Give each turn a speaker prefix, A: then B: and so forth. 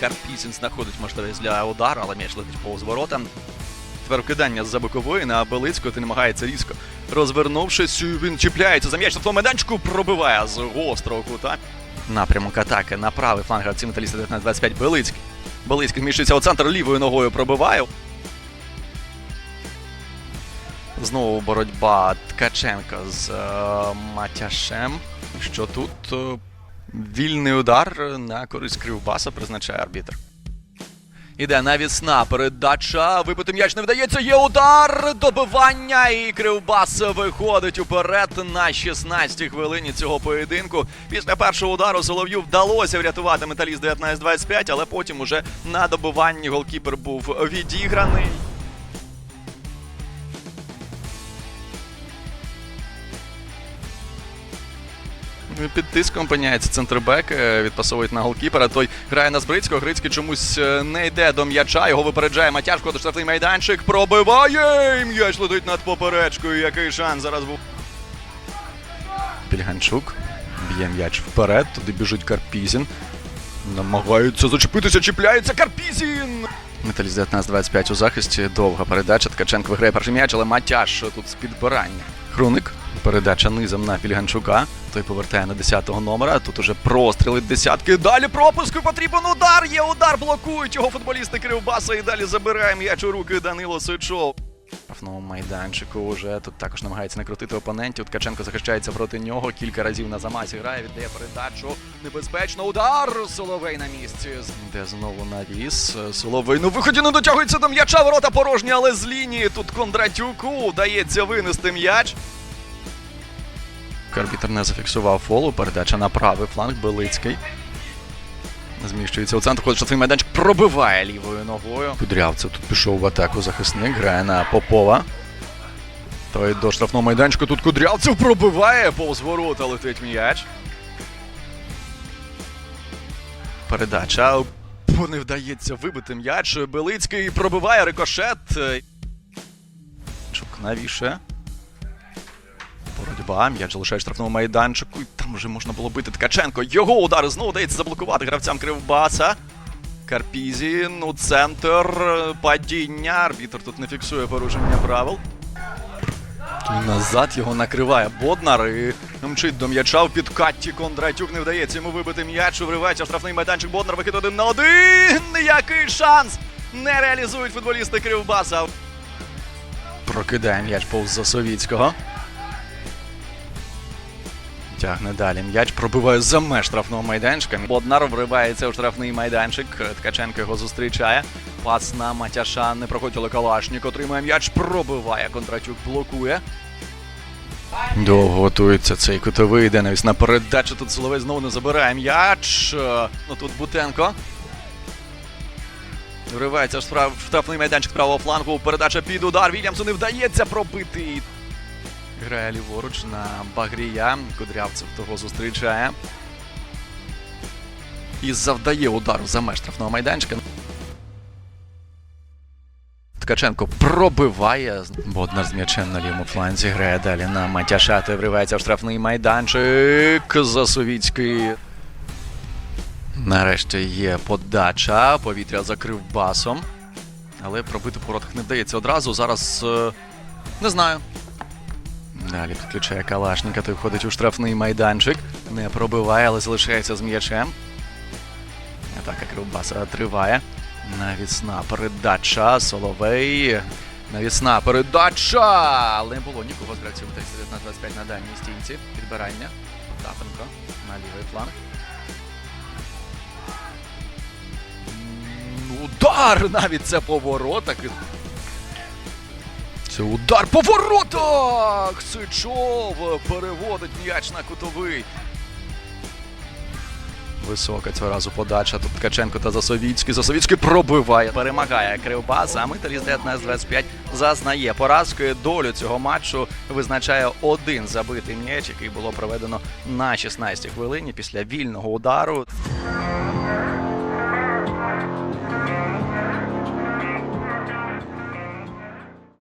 A: Карпісін знаходить можливість для удару, але м'яч летить повз ворота. Тепер вкидання з-за бокової на Белицького ти намагається різко. Розвернувшись, він чіпляється за м'яч на тому пробиває з гострого кута. Напрямок атаки на правий фланг гравці металіста 19-25 Белицький. Белицький зміщується у центр лівою ногою пробиває. Знову боротьба Ткаченка з е, Матяшем. Що тут е, вільний удар на користь Кривбаса призначає арбітр. Іде навісна передача. Вибити м'яч не вдається. Є удар, добивання. І Кривбас виходить уперед на 16-й хвилині цього поєдинку. Після першого удару Солов'ю вдалося врятувати металіст 19-25, але потім уже на добиванні голкіпер був відіграний. Під тиском опиняється центрбек, е, відпасовують на голкіпера. Той грає на Збрицького. Грицький чомусь е, не йде до м'яча. Його випереджає Матяш, входить в штрафний майданчик. Пробиває! І М'яч летить над поперечкою. Який шанс зараз був. Пільганчук б'є м'яч вперед. Туди біжить Карпізін. Намагаються зачепитися, чіпляється Карпізін! Металіст 19-25 у захисті. Довга передача. Ткаченко виграє перший м'яч, але Матяш тут з підбирання. Хруник. Передача низом на Фільганчука. Той повертає на 10-го номера. Тут уже простріли десятки. Далі пропуску потрібен удар. Є удар, блокують його футболісти Кривбаса. І далі забирає м'яч у руки Данило Сичов. Штрафному майданчику вже тут також намагається накрутити опонентів. Ткаченко захищається проти нього. Кілька разів на замасі грає, віддає передачу. Небезпечно удар. Соловей на місці. Йде знову навіс. Соловей на виході не дотягується до м'яча. Ворота порожні, але з лінії. Тут Кондратюку вдається винести м'яч. Арбітер не зафіксував фолу. Передача на правий фланг Белицький. Зміщується у центр, ходить штрафний майданчик, пробиває лівою ногою. Кудрявцев тут пішов в атаку захисник, грає на Попова. Той до штрафного майданчику тут Кудрявцев пробиває, повз ворота летить м'яч. Передача. Не вдається вибити м'яч. Белицький пробиває рикошет. Чук навіше. Боротьба, м'яч залишає штрафному майданчику. І там вже можна було бити Ткаченко. Його удар знову дається заблокувати гравцям Кривбаса. Карпізін у центр. Падіння. Арбітр тут не фіксує порушення правил. Назад його накриває Боднар і мчить до м'яча в підкатті. Кондратюк не вдається йому вибити м'яч. Вривається штрафний майданчик. Боднар вихід один на один. Який шанс! Не реалізують футболісти Кривбаса. Прокидає м'яч повз Засовіцького. Тягне далі м'яч, пробиває за меж штрафного майданчика. Боднар вривається у штрафний майданчик. Ткаченко його зустрічає. Пас на Матяша не проходить Калашнік. Отримує м'яч, пробиває. Кондратюк блокує. Довго готується цей кутовий. Навіть на передачу. Тут Соловей знову не забирає м'яч. Ну тут Бутенко. Вривається штрафний майданчик правого флангу. Передача під удар. Вільямсу не вдається пробити. Грає ліворуч на Багрія. Кудрявцев того зустрічає. І завдає удару за меж штрафного майданчика. Ткаченко пробиває. Боднар з м'ячем на лівому фланзі. Грає далі на Матяша. Той вривається в штрафний майданчик. Засовіцький. Нарешті є подача. Повітря закрив басом. Але пробити воротах не вдається одразу. Зараз е, не знаю. Далі підключає Калашника, той входить у штрафний майданчик. Не пробиває, але залишається з м'ячем. Атака Кривбаса триває. Навісна передача. Соловей. Навісна передача. Але не було нікого з гравців 19-25 на дальній стінці. Підбирання. Тапенко на лівий фланг. Удар! Навіть це по воротах. Це удар по воротах! Сичов переводить м'яч на кутовий. Висока цього разу подача. Тут Ткаченко та Засовіцький. Засовіцький пробиває. Перемагає Кривбас, а Металіст 19-25 зазнає поразкою. Долю цього матчу визначає один забитий м'яч, який було проведено на 16-й хвилині після вільного удару.